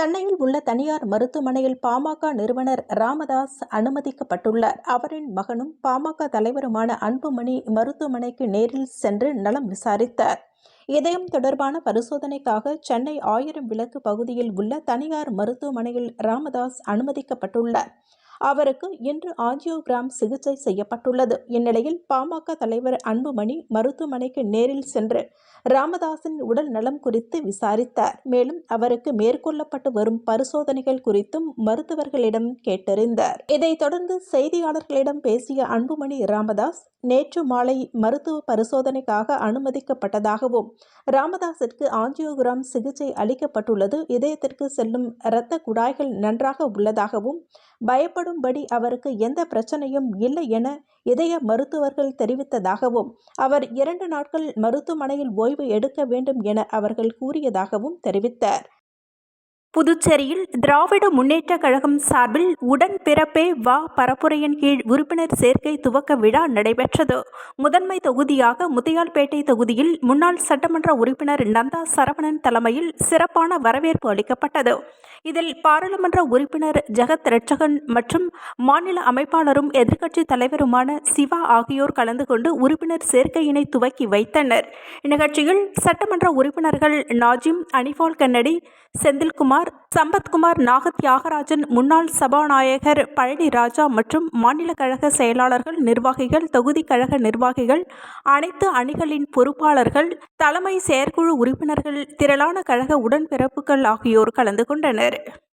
சென்னையில் உள்ள தனியார் மருத்துவமனையில் பாமக நிறுவனர் ராமதாஸ் அனுமதிக்கப்பட்டுள்ளார். அவரின் மகனும் பாமக தலைவருமான அன்புமணி மருத்துவமனைக்கு நேரில் சென்று நலம் விசாரித்தார். இதயம் தொடர்பான பரிசோதனைக்காக சென்னை ஆயிரம் விளக்கு பகுதியில் உள்ள தனியார் மருத்துவமனையில் ராமதாஸ் அனுமதிக்கப்பட்டுள்ளார். அவருக்கு இன்று ஆஞ்சியோகிராம் சிகிச்சை செய்யப்பட்டுள்ளது. இந்நிலையில் பாமக தலைவர் அன்புமணி மருத்துவமனைக்கு நேரில் சென்று ராமதாஸின் உடல் நலம் குறித்து விசாரித்தார். மேலும் அவருக்கு மேற்கொள்ளப்பட்டு வரும் பரிசோதனைகள் குறித்தும் மருத்துவர்களிடம் கேட்டறிந்தார். இதைத் தொடர்ந்து செய்தியாளர்களிடம் பேசிய அன்புமணி ராமதாஸ் நேற்று மாலை மருத்துவ பரிசோதனைக்காக அனுமதிக்கப்பட்டதாகவும் ராமதாஸிற்கு ஆஞ்சியோகிராம் சிகிச்சை அளிக்கப்பட்டுள்ளது. இதயத்திற்கு செல்லும் இரத்த குழாய்கள் நன்றாக உள்ளதாகவும் பயப்படும் பயப்படும்படி அவருக்கு எந்த பிரச்சனையும் இல்லை என இதய மருத்துவர்கள் தெரிவித்ததாகவும் அவர் இரண்டு நாட்கள் மருத்துவமனையில் ஓய்வு எடுக்க வேண்டும் என அவர்கள் கூறியதாகவும் தெரிவித்தார். புதுச்சேரியில் திராவிட முன்னேற்ற கழகம் சார்பில் உடன்பிறப்பே வா பரப்புரையின் கீழ் உறுப்பினர் சேர்க்கை துவக்க விழா நடைபெற்றது. முதன்மை தொகுதியாக முத்தியால்பேட்டை தொகுதியில் முன்னாள் சட்டமன்ற உறுப்பினர் நந்தா சரவணன் தலைமையில் சிறப்பான வரவேற்பு அளிக்கப்பட்டது. இதில் பாராளுமன்ற உறுப்பினர் ஜெகத் ரட்சகன் மற்றும் மாநில அமைப்பாளரும் எதிர்க்கட்சி தலைவருமான சிவா ஆகியோர் கலந்து கொண்டு உறுப்பினர் சேர்க்கையினை துவக்கி வைத்தனர். இந்நிகழ்ச்சியில் சட்டமன்ற உறுப்பினர்கள் நாஜிம் அனிபால் கன்னடி செந்தில்குமார் சம்பத்குமார் நாக தியாகராஜன் முன்னாள் சபாநாயகர் பழனி ராஜா மற்றும் மாநில கழக செயலாளர்கள் நிர்வாகிகள் தொகுதி கழக நிர்வாகிகள் அனைத்து அணிகளின் பொறுப்பாளர்கள் தலைமை செயற்குழு உறுப்பினர்கள் திரளான கழக உடன்பிறப்புகள் ஆகியோர் கலந்து கொண்டனர்.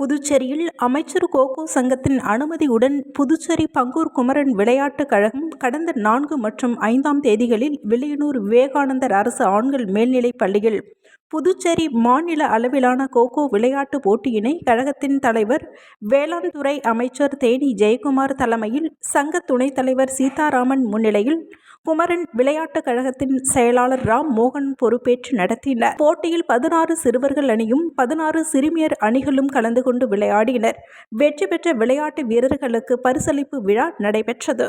புதுச்சேரியில் அமைச்சர் கோகோ சங்கத்தின் அனுமதியுடன் புதுச்சேரி பங்கூர் குமரன் விளையாட்டுக் கழகம் கடந்த நான்கு மற்றும் ஐந்தாம் தேதிகளில் வில்லியனூர் விவேகானந்தர் அரசு ஆண்கள் மேல்நிலைப் பள்ளியில் புதுச்சேரி மாநில அளவிலான கோகோ விளையாட்டு போட்டியினை கழகத்தின் தலைவர் வேளாண் துறை அமைச்சர் தேனி ஜெயக்குமார் தலைமையில் சங்க துணைத் தலைவர் சீதாராமன் முன்னிலையில் குமரன் விளையாட்டுக் கழகத்தின் செயலாளர் ராம் மோகன் பொறுப்பேற்று நடத்தினர். போட்டியில் பதினாறு சிறுவர்கள் அணியும் பதினாறு சிறுமியர் அணிகளும் கலந்து கொண்டு விளையாடினர். வெற்றி பெற்ற விளையாட்டு வீரர்களுக்கு பரிசளிப்பு விழா நடைபெற்றது.